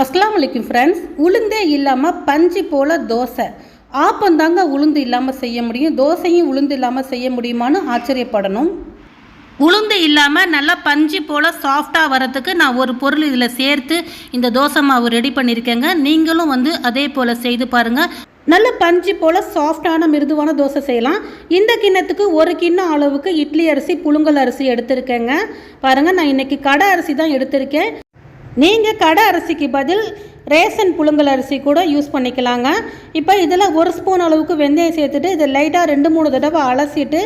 அஸ்லாம் வலைக்கும் ஃப்ரெண்ட்ஸ் உளுந்தே இல்லாமல் பஞ்சு போல் தோசை. ஆப்பந்தாங்க உளுந்து இல்லாமல் செய்ய முடியும். தோசையும் உளுந்து இல்லாமல் செய்ய முடியுமான்னு ஆச்சரியப்படணும். உளுந்து இல்லாமல் நல்லா பஞ்சு போல் சாஃப்டாக வரத்துக்கு நான் ஒரு பொருள் இதில் சேர்த்து இந்த தோசை மாவு ரெடி பண்ணியிருக்கேங்க நீங்களும் வந்து அதே போல் செய்து பாருங்கள் நல்ல பஞ்சு போல் சாஃப்டான மிருதுவான தோசை செய்யலாம். இந்த கிண்ணத்துக்கு ஒரு கிண்ணம் அளவுக்கு இட்லி அரிசி புழுங்கல் அரிசி எடுத்திருக்கேங்க. பாருங்கள் நான் இன்றைக்கி கடை அரிசி தான் எடுத்திருக்கேன். நீங்கள் கடை அரிசிக்கு பதில் ரேஷன் புழுங்கல் அரிசி கூட யூஸ் பண்ணிக்கலாங்க. இப்போ இதில் ஒரு ஸ்பூன் அளவுக்கு வெந்தயம் சேர்த்துட்டு இதை லைட்டாக ரெண்டு மூணு தடவை அலசிட்டு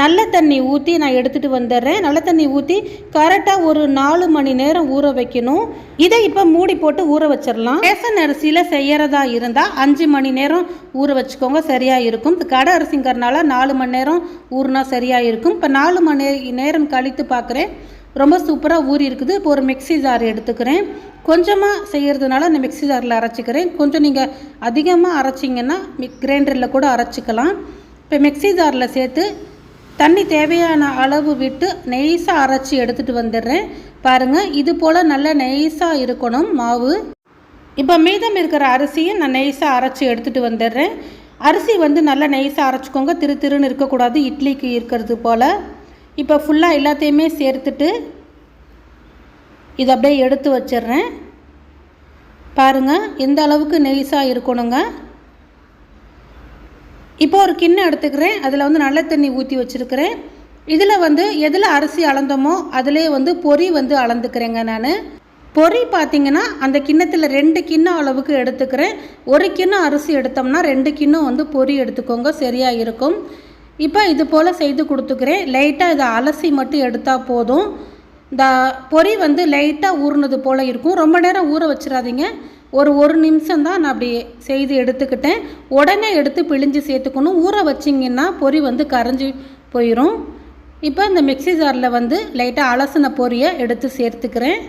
நல்ல தண்ணி ஊற்றி நான் எடுத்துகிட்டு வந்துடுறேன். நல்ல தண்ணி ஊற்றி கரெக்டாக ஒரு நாலு மணி நேரம் ஊற வைக்கணும். இதை இப்போ மூடி போட்டு ஊற வச்சிடலாம். ரேஷன் அரிசியில் செய்கிறதா இருந்தால் அஞ்சு மணி நேரம் ஊற வச்சுக்கோங்க சரியாக இருக்கும். இப்போ கடை அரிசிங்கிறனால நாலு மணி நேரம் ஊறினா சரியாக இருக்கும். இப்போ நாலு மணி நேரம் கழித்து பார்க்குறேன் ரொம்ப சூப்பராக ஊறி இருக்குது. இப்போ ஒரு மிக்ஸி ஜார் எடுத்துக்கிறேன். கொஞ்சமாக செய்கிறதுனால நான் மிக்ஸி ஜாரில் அரைச்சிக்கிறேன். கொஞ்சம் நீங்கள் அதிகமாக அரைச்சிங்கன்னா மிக் கிரைண்டரில் கூட அரைச்சிக்கலாம். இப்போ மிக்ஸி ஜாரில் சேர்த்து தண்ணி தேவையான அளவு விட்டு நெய்ஸாக அரைச்சி எடுத்துகிட்டு வந்துடுறேன். பாருங்கள் இது போல் நல்லா நெய்ஸாக இருக்கணும் மாவு. இப்போ மீதம் இருக்கிற அரிசியை நான் நெய்ஸாக அரைச்சி எடுத்துகிட்டு வந்துடுறேன். அரிசி வந்து நல்லா நெய்ஸாக அரைச்சிக்கோங்க. திரு திருன்னு இருக்கக்கூடாது. இட்லிக்கு இருக்கிறது போல். இப்போ ஃபுல்லாக எல்லாத்தையுமே சேர்த்துட்டு இதை அப்படியே எடுத்து வச்சிடுறேன். பாருங்கள் எந்த அளவுக்கு நெய்ஸாக இருக்கணுங்க. இப்போ ஒரு கிண்ணம் எடுத்துக்கிறேன். அதில் வந்து நல்ல தண்ணி ஊற்றி வச்சுருக்கிறேன். இதில் வந்து எதில் அரிசி அளந்தோமோ அதிலே வந்து பொறி வந்து அளந்துக்கிறேங்க நான். பொறி பார்த்தீங்கன்னா அந்த கிண்ணத்தில் ரெண்டு கிண்ணம் அளவுக்கு எடுத்துக்கிறேன். ஒரு கிண்ணம் அரிசி எடுத்தோம்னா ரெண்டு கிண்ணம் வந்து பொறி எடுத்துக்கோங்க சரியாக இருக்கும். இப்போ இது போல் செய்து கொடுத்துக்கிறேன். லைட்டாக இதை அலசி மட்டும் எடுத்தால் போதும். இந்த பொறி வந்து லைட்டாக ஊறினது போல் இருக்கும். ரொம்ப நேரம் ஊற வச்சிடாதீங்க. ஒரு ஒரு நிமிஷம் தான் நான் அப்படி செய்து எடுத்துக்கிட்டேன். உடனே எடுத்து பிழிஞ்சு சேர்த்துக்கணும். ஊற வச்சிங்கன்னா பொறி வந்து கரைஞ்சி போயிடும் இப்போ இந்த மிக்ஸி ஜாரில் வந்து லைட்டாக அலசின பொரியை எடுத்து சேர்த்துக்கிறேன்.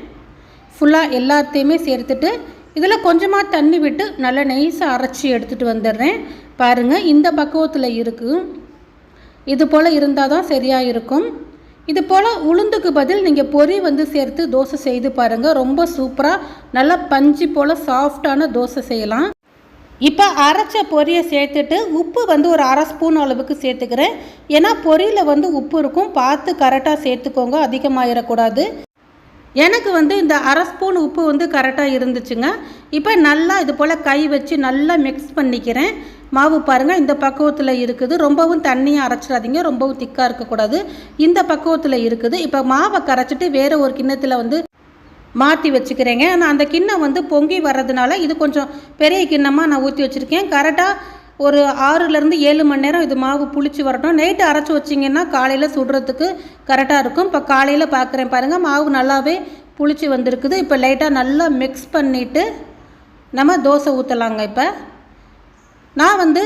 ஃபுல்லாக எல்லாத்தையுமே சேர்த்துட்டு இதில் கொஞ்சமாக தண்ணி விட்டு நல்லா நெய்ஸாக அரைச்சி எடுத்துகிட்டு வந்துடுறேன். பாருங்கள் இந்த பக்குவத்தில் இருக்குது இது போல் இருந்தால் தான் சரியாக இருக்கும் இது போல் உளுந்துக்கு பதில் நீங்கள் பொரி வந்து சேர்த்து தோசை செய்து பாருங்கள் ரொம்ப சூப்பராக நல்லா பஞ்சு போல் சாஃப்டான தோசை செய்யலாம். இப்போ அரைச்ச பொரியை சேர்த்துட்டு உப்பு வந்து ஒரு அரை ஸ்பூன் அளவுக்கு சேர்த்துக்கிறேன். ஏன்னா பொரியில் வந்து உப்பு இருக்கும். பார்த்து கரெக்டாக சேர்த்துக்கோங்க. அதிகமாகிடக்கூடாது எனக்கு வந்து இந்த அரை ஸ்பூன் உப்பு வந்து கரெக்டாக இருந்துச்சுங்க. இப்போ நல்லா இது போல் கை வச்சு நல்லா மிக்ஸ் பண்ணிக்கிறேன். மாவு பாருங்கள் இந்த பக்குவத்தில் இருக்குது. ரொம்பவும் தண்ணியாக அரைச்சிடாதீங்க ரொம்பவும் திக்காக இருக்கக்கூடாது. இந்த பக்குவத்தில் இருக்குது. இப்போ மாவை கரைச்சிட்டு வேறு ஒரு கிண்ணத்தில் வந்து மாற்றி வச்சுக்கிறேங்க. ஆனால் அந்த கிண்ணம் வந்து பொங்கி வர்றதுனால இது கொஞ்சம் பெரிய கிண்ணமாக நான் ஊற்றி வச்சுருக்கேன். கரெக்டாக ஒரு ஆறுலேருந்து ஏழு மணி நேரம் இது மாவு புளிச்சு வரட்டும். நைட்டு அரைச்சி வச்சிங்கன்னா காலையில் சுடுறதுக்கு கரெக்டாக இருக்கும். இப்போ காலையில் பார்க்குறேன் பாருங்கள் மாவு நல்லாவே புளிச்சு வந்திருக்குது. இப்போ லைட்டாக நல்லா மிக்ஸ் பண்ணிவிட்டு நம்ம தோசை ஊற்றலாங்க இப்போ. நான் வந்து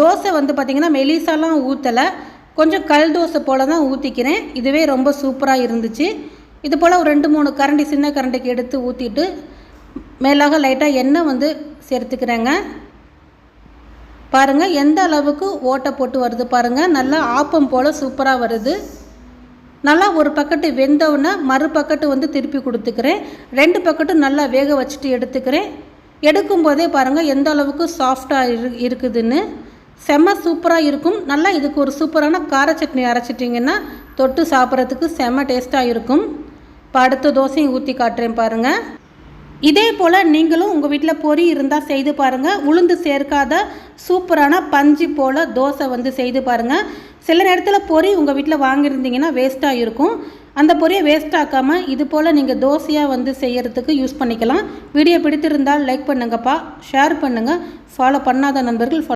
தோசை வந்து பார்த்திங்கன்னா மெலிசாலாம் ஊற்றலை கொஞ்சம் கல் தோசை போல் தான் ஊற்றிக்கிறேன் இதுவே ரொம்ப சூப்பராக இருந்துச்சு. இது போல் ஒரு ரெண்டு மூணு கரண்டி சின்ன கரண்டிக்கு எடுத்து ஊற்றிட்டு மேலாக லைட்டாக எண்ணெய் வந்து சேர்த்துக்கிறேங்க. பாருங்கள் எந்த அளவுக்கு ஓட்டை போட்டு வருது பாருங்கள் நல்லா ஆப்பம் போல் சூப்பராக வருது. நல்லா ஒரு பக்கெட்டு வெந்தவுடனே மறு பக்கெட்டு வந்து திருப்பி கொடுத்துக்கிறேன். ரெண்டு பக்கெட்டும் நல்லா வேக வச்சுட்டு எடுத்துக்கிறேன். எடுக்கும்போதே பாருங்கள் எந்த அளவுக்கு சாஃப்டாக இரு இருக்குதுன்னு. செம்ம சூப்பராக இருக்கும். நல்லா இதுக்கு ஒரு சூப்பரான கார சட்னி அரைச்சிட்டிங்கன்னா தொட்டு சாப்பிட்றதுக்கு செம்ம டேஸ்ட்டாக இருக்கும். இப்போ அடுத்த தோசையும் ஊற்றி காட்டுறேன் பாருங்கள் இதே போல் நீங்களும் உங்கள் வீட்டில் பொறி இருந்தால் செய்து பாருங்கள் உளுந்து சேர்க்காத சூப்பரான பஞ்சு போல் தோசை வந்து செய்து பாருங்கள் சில நேரத்தில் பொறி உங்கள் வீட்டில் வாங்கியிருந்தீங்கன்னா வேஸ்ட்டாக இருக்கும். அந்த பொரியை வேஸ்ட் ஆக்காமல் இது போல் நீங்கள் தோசையாக வந்து செய்கிறதுக்கு யூஸ் பண்ணிக்கலாம். வீடியோ பிடித்திருந்தால் லைக் பண்ணுங்கப்பா ஷேர் பண்ணுங்கள் ஃபாலோ பண்ணாத நண்பர்கள்